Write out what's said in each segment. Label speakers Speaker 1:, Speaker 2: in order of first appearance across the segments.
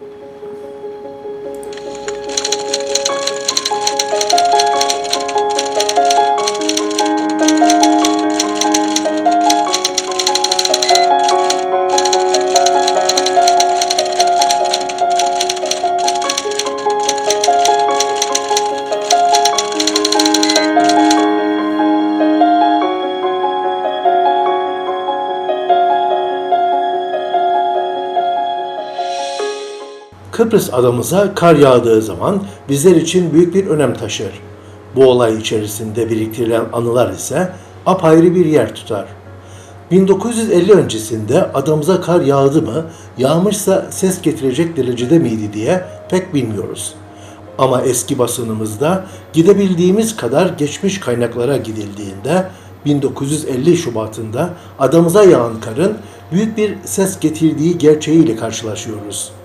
Speaker 1: Thank you. Kıbrıs adamıza kar yağdığı zaman bizler için büyük bir önem taşır. Bu olay içerisinde biriktirilen anılar ise apayrı bir yer tutar. 1950 öncesinde adamıza kar yağdı mı, yağmışsa ses getirecek derecede miydi diye pek bilmiyoruz. Ama eski basınımızda gidebildiğimiz kadar geçmiş kaynaklara gidildiğinde 1950 Şubat'ında adamıza yağan karın büyük bir ses getirdiği gerçeğiyle karşılaşıyoruz.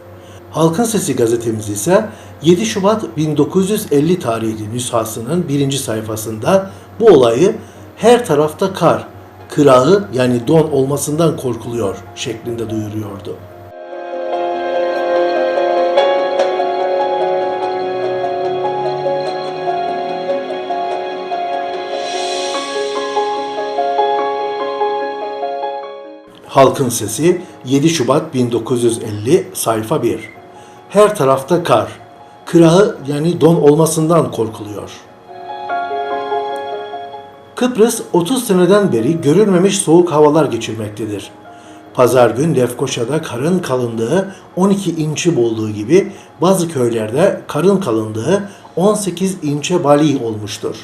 Speaker 1: Halkın Sesi gazetemiz ise 7 Şubat 1950 tarihli nüshasının birinci sayfasında bu olayı her tarafta kar, kırağı yani don olmasından korkuluyor şeklinde duyuruyordu. Halkın Sesi 7 Şubat 1950 sayfa 1 Her tarafta kar, kırağı yani don olmasından korkuluyor. Kıbrıs 30 seneden beri görülmemiş soğuk havalar geçirmektedir. Pazar gün Lefkoşa'da karın kalınlığı 12 inçi bulduğu gibi bazı köylerde karın kalınlığı 18 inçe bali olmuştur.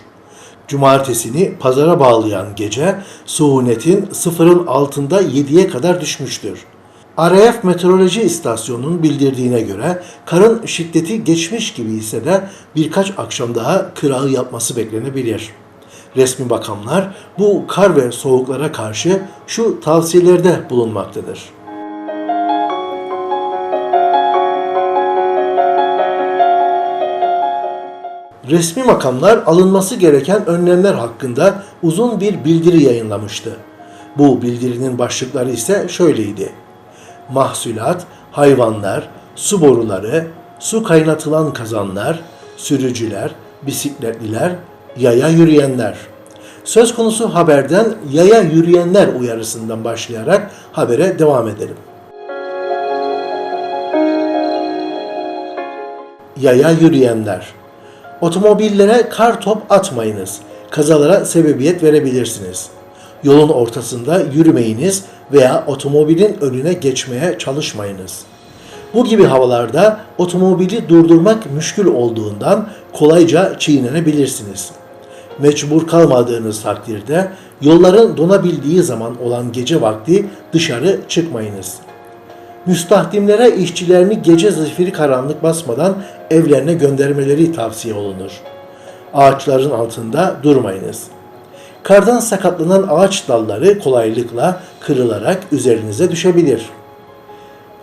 Speaker 1: Cumartesini pazara bağlayan gece suhunetin sıfırın altında 7'ye kadar düşmüştür. RAF Meteoroloji İstasyonu'nun bildirdiğine göre karın şiddeti geçmiş gibi ise de birkaç akşam daha kırağı yapması beklenebilir. Resmi bakanlar bu kar ve soğuklara karşı şu tavsiyelerde bulunmaktadır. Resmi makamlar alınması gereken önlemler hakkında uzun bir bildiri yayınlamıştı. Bu bildirinin başlıkları ise şöyleydi. Mahsulat, hayvanlar, su boruları, su kaynatılan kazanlar, sürücüler, bisikletliler, yaya yürüyenler. Söz konusu haberden yaya yürüyenler uyarısından başlayarak habere devam edelim. Yaya yürüyenler. Otomobillere kar top atmayınız. Kazalara sebebiyet verebilirsiniz. Yolun ortasında yürümeyiniz veya otomobilin önüne geçmeye çalışmayınız. Bu gibi havalarda otomobili durdurmak müşkül olduğundan kolayca çiğnenebilirsiniz. Mecbur kalmadığınız takdirde yolların donabildiği zaman olan gece vakti dışarı çıkmayınız. Müstahdimlere işçilerini gece zifiri karanlık basmadan evlerine göndermeleri tavsiye olunur. Ağaçların altında durmayınız. Kardan sakatlanan ağaç dalları kolaylıkla kırılarak üzerinize düşebilir.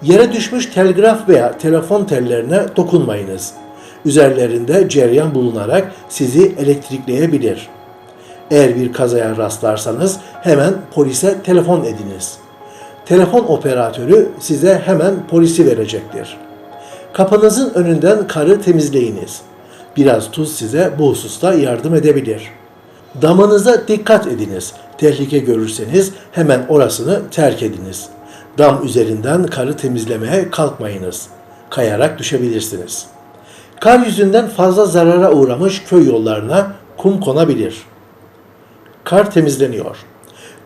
Speaker 1: Yere düşmüş telgraf veya telefon tellerine dokunmayınız. Üzerlerinde cereyan bulunarak sizi elektrikleyebilir. Eğer bir kazaya rastlarsanız hemen polise telefon ediniz. Telefon operatörü size hemen polisi verecektir. Kapınızın önünden karı temizleyiniz. Biraz tuz size bu hususta yardım edebilir. Damınıza dikkat ediniz. Tehlike görürseniz hemen orasını terk ediniz. Dam üzerinden karı temizlemeye kalkmayınız. Kayarak düşebilirsiniz. Kar yüzünden fazla zarara uğramış köy yollarına kum konabilir. Kar temizleniyor.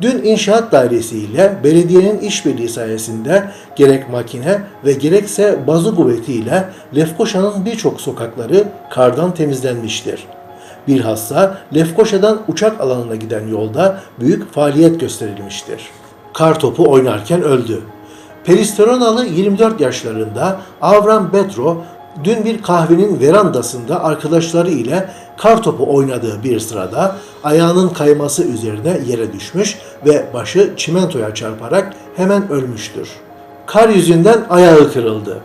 Speaker 1: Dün inşaat dairesi ile belediyenin işbirliği sayesinde gerek makine ve gerekse bazı kuvvetiyle Lefkoşa'nın birçok sokakları kardan temizlenmiştir. Bilhassa Lefkoşa'dan uçak alanına giden yolda büyük faaliyet gösterilmiştir. Kar topu oynarken öldü. Peristeronalı 24 yaşlarında Avram Betro dün bir kahvenin verandasında arkadaşları ile kar topu oynadığı bir sırada ayağının kayması üzerine yere düşmüş ve başı çimentoya çarparak hemen ölmüştür. Kar yüzünden ayağı kırıldı.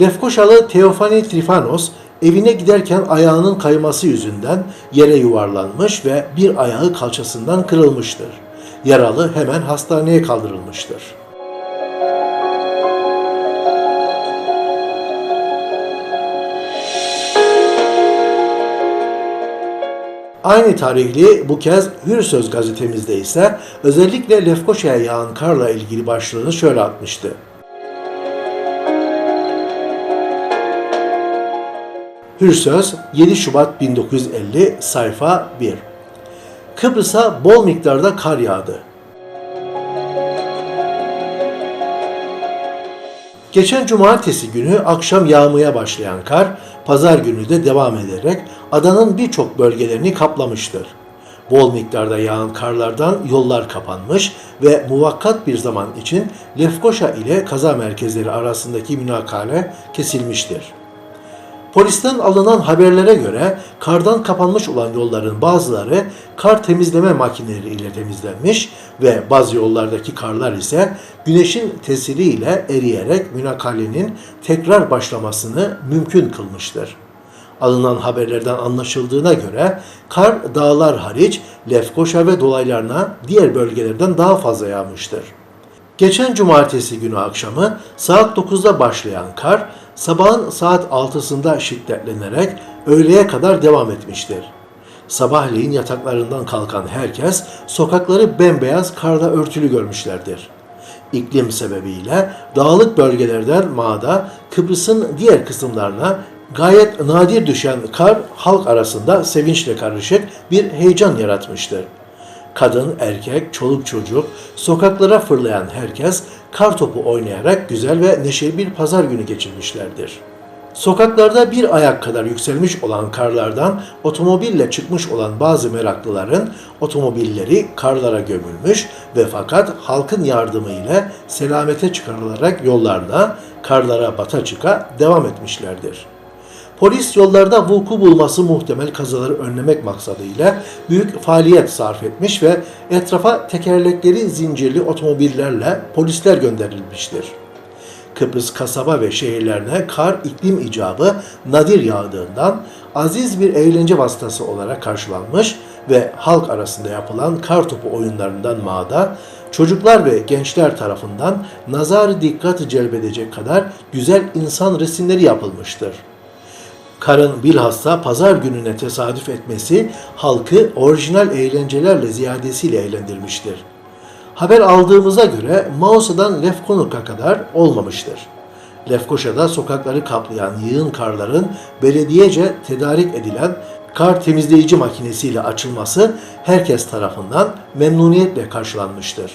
Speaker 1: Lefkoşalı Teofani Trifanos evine giderken ayağının kayması yüzünden yere yuvarlanmış ve bir ayağı kalçasından kırılmıştır. Yaralı hemen hastaneye kaldırılmıştır. Aynı tarihli bu kez Hür Söz gazetemizde ise özellikle Lefkoşa'ya yağan karla ilgili başlığını şöyle atmıştı. Hür Söz 7 Şubat 1950 sayfa 1 Kıbrıs'a bol miktarda kar yağdı. Geçen cumartesi günü akşam yağmaya başlayan kar, pazar günü de devam ederek adanın birçok bölgelerini kaplamıştır. Bol miktarda yağan karlardan yollar kapanmış ve muvakkat bir zaman için Lefkoşa ile kaza merkezleri arasındaki münakale kesilmiştir. Polisten alınan haberlere göre kardan kapanmış olan yolların bazıları kar temizleme makineleri ile temizlenmiş ve bazı yollardaki karlar ise güneşin tesiriyle eriyerek münakalenin tekrar başlamasını mümkün kılmıştır. Alınan haberlerden anlaşıldığına göre kar dağlar hariç Lefkoşa ve dolaylarına diğer bölgelerden daha fazla yağmıştır. Geçen cumartesi günü akşamı saat 9'da başlayan kar sabahın saat 6'sında şiddetlenerek öğleye kadar devam etmiştir. Sabahleyin yataklarından kalkan herkes sokakları bembeyaz karda örtülü görmüşlerdir. İklim sebebiyle dağlık bölgelerden Mağda, Kıbrıs'ın diğer kısımlarına gayet nadir düşen kar halk arasında sevinçle karışık bir heyecan yaratmıştır. Kadın, erkek, çoluk çocuk, sokaklara fırlayan herkes kar topu oynayarak güzel ve neşeli bir pazar günü geçirmişlerdir. Sokaklarda bir ayak kadar yükselmiş olan karlardan otomobille çıkmış olan bazı meraklıların otomobilleri karlara gömülmüş ve fakat halkın yardımı ile selamete çıkarılarak yollarına karlara bata çıka devam etmişlerdir. Polis yollarda vuku bulması muhtemel kazaları önlemek maksadıyla büyük faaliyet sarf etmiş ve etrafa tekerlekleri zincirli otomobillerle polisler gönderilmiştir. Kıbrıs kasaba ve şehirlerine kar iklim icabı nadir yağdığından aziz bir eğlence vasıtası olarak karşılanmış ve halk arasında yapılan kar topu oyunlarından mağda çocuklar ve gençler tarafından nazar dikkat celbedecek kadar güzel insan resimleri yapılmıştır. Karın bilhassa pazar gününe tesadüf etmesi halkı orijinal eğlencelerle ziyadesiyle eğlendirmiştir. Haber aldığımıza göre Mausa'dan Lefkonuk'a kadar olmamıştır. Lefkoşa'da sokakları kaplayan yığın karların belediyece tedarik edilen kar temizleyici makinesiyle açılması herkes tarafından memnuniyetle karşılanmıştır.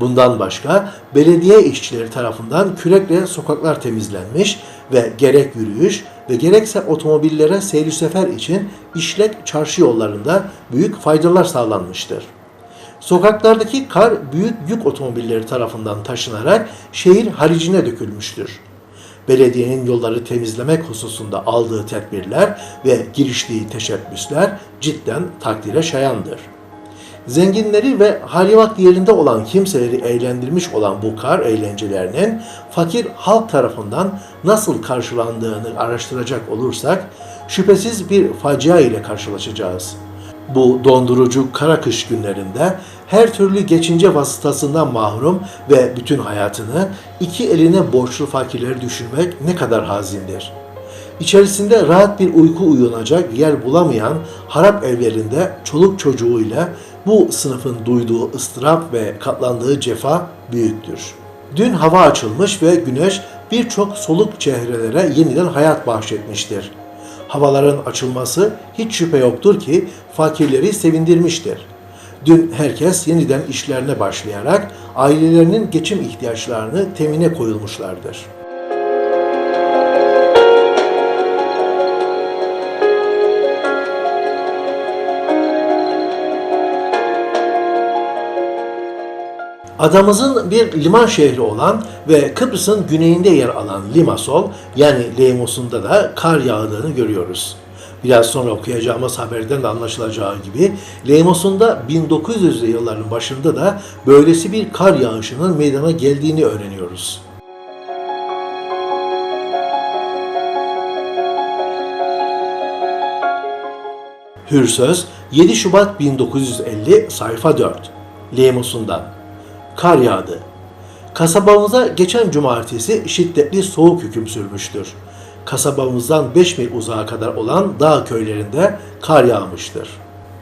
Speaker 1: Bundan başka belediye işçileri tarafından kürekle sokaklar temizlenmiş ve gerek yürüyüş ve gerekse otomobillere seyir sefer için işlek çarşı yollarında büyük faydalar sağlanmıştır. Sokaklardaki kar büyük yük otomobilleri tarafından taşınarak şehir haricine dökülmüştür. Belediyenin yolları temizlemek hususunda aldığı tedbirler ve giriştiği teşebbüsler cidden takdire şayandır. Zenginleri ve hali vakti yerinde olan kimseleri eğlendirmiş olan bu kar eğlencelerinin fakir halk tarafından nasıl karşılandığını araştıracak olursak şüphesiz bir facia ile karşılaşacağız. Bu dondurucu kara kış günlerinde her türlü geçince vasıtasından mahrum ve bütün hayatını iki eline borçlu fakirleri düşünmek ne kadar hazindir. İçerisinde rahat bir uyku uyunacak yer bulamayan harap evlerinde çoluk çocuğuyla bu sınıfın duyduğu ıstırap ve katlandığı cefa büyüktür. Dün hava açılmış ve güneş birçok soluk çehrelere yeniden hayat bahşetmiştir. Havaların açılması hiç şüphe yoktur ki fakirleri sevindirmiştir. Dün herkes yeniden işlerine başlayarak ailelerinin geçim ihtiyaçlarını temine koyulmuşlardır. Adamızın bir liman şehri olan ve Kıbrıs'ın güneyinde yer alan Limassol yani Lemos'unda da kar yağdığını görüyoruz. Biraz sonra okuyacağımız haberden de anlaşılacağı gibi Lemos'un da 1900'lü yılların başında da böylesi bir kar yağışının meydana geldiğini öğreniyoruz. Hürsöz 7 Şubat 1950 sayfa 4 Lemos'undan Kar yağdı. Kasabamıza geçen cumartesi şiddetli soğuk hüküm sürmüştür. Kasabamızdan 5 mil uzağa kadar olan dağ köylerinde kar yağmıştır.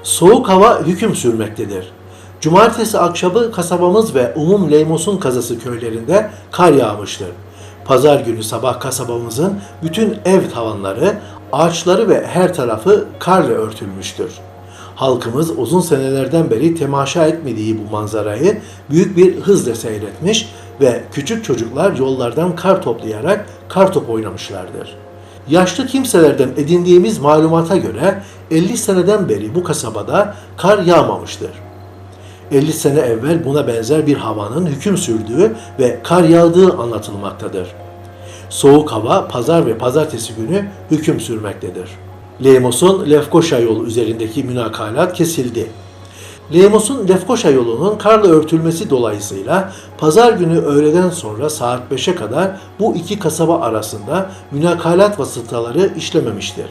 Speaker 1: Soğuk hava hüküm sürmektedir. Cumartesi akşamı kasabamız ve Umum Leymos'un kazası köylerinde kar yağmıştır. Pazar günü sabah kasabamızın bütün ev tavanları, ağaçları ve her tarafı karla örtülmüştür. Halkımız uzun senelerden beri temaşa etmediği bu manzarayı büyük bir hızla seyretmiş ve küçük çocuklar yollardan kar toplayarak kar top oynamışlardır. Yaşlı kimselerden edindiğimiz malumata göre 50 seneden beri bu kasabada kar yağmamıştır. 50 sene evvel buna benzer bir havanın hüküm sürdüğü ve kar yağdığı anlatılmaktadır. Soğuk hava pazar ve pazartesi günü hüküm sürmektedir. Leymos'un Lefkoşa yolu üzerindeki münakalat kesildi. Leymos'un Lefkoşa yolunun karla örtülmesi dolayısıyla pazar günü öğleden sonra saat 5'e kadar bu iki kasaba arasında münakalat vasıtaları işlememiştir.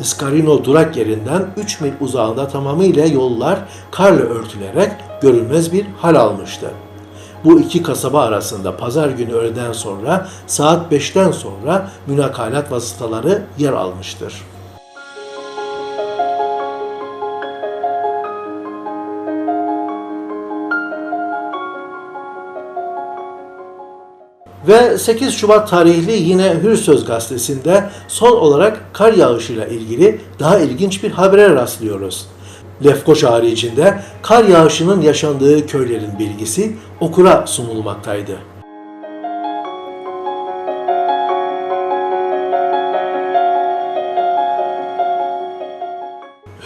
Speaker 1: Iscarino durak yerinden 3 mil uzağında tamamıyla yollar karla örtülerek görünmez bir hal almıştı. Bu iki kasaba arasında pazar günü öğleden sonra saat 5'ten sonra münakalat vasıtaları yer almıştır. Ve 8 Şubat tarihli yine Hür Söz gazetesinde son olarak kar yağışıyla ilgili daha ilginç bir habere rastlıyoruz. Lefkoşa haricinde kar yağışının yaşandığı köylerin bilgisi okura sunulmaktaydı.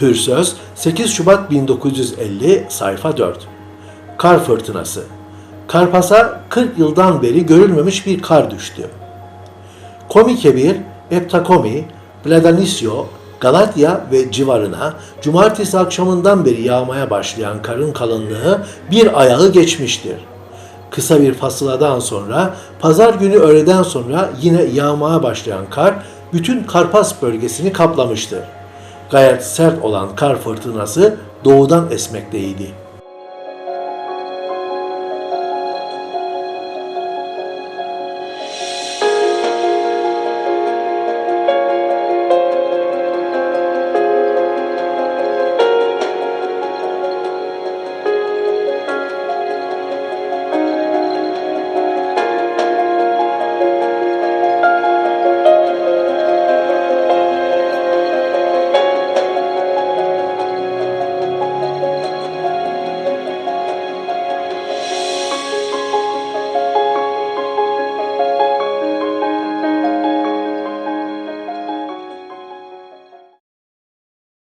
Speaker 1: Hür Söz 8 Şubat 1950 sayfa 4 Kar fırtınası Karpas'a 40 yıldan beri görülmemiş bir kar düştü. Komikebir, Eptakomi, Pladanisio, Galatya ve civarına cumartesi akşamından beri yağmaya başlayan karın kalınlığı bir ayağı geçmiştir. Kısa bir fasıladan sonra pazar günü öğleden sonra yine yağmaya başlayan kar bütün Karpas bölgesini kaplamıştır. Gayet sert olan kar fırtınası doğudan esmekteydi.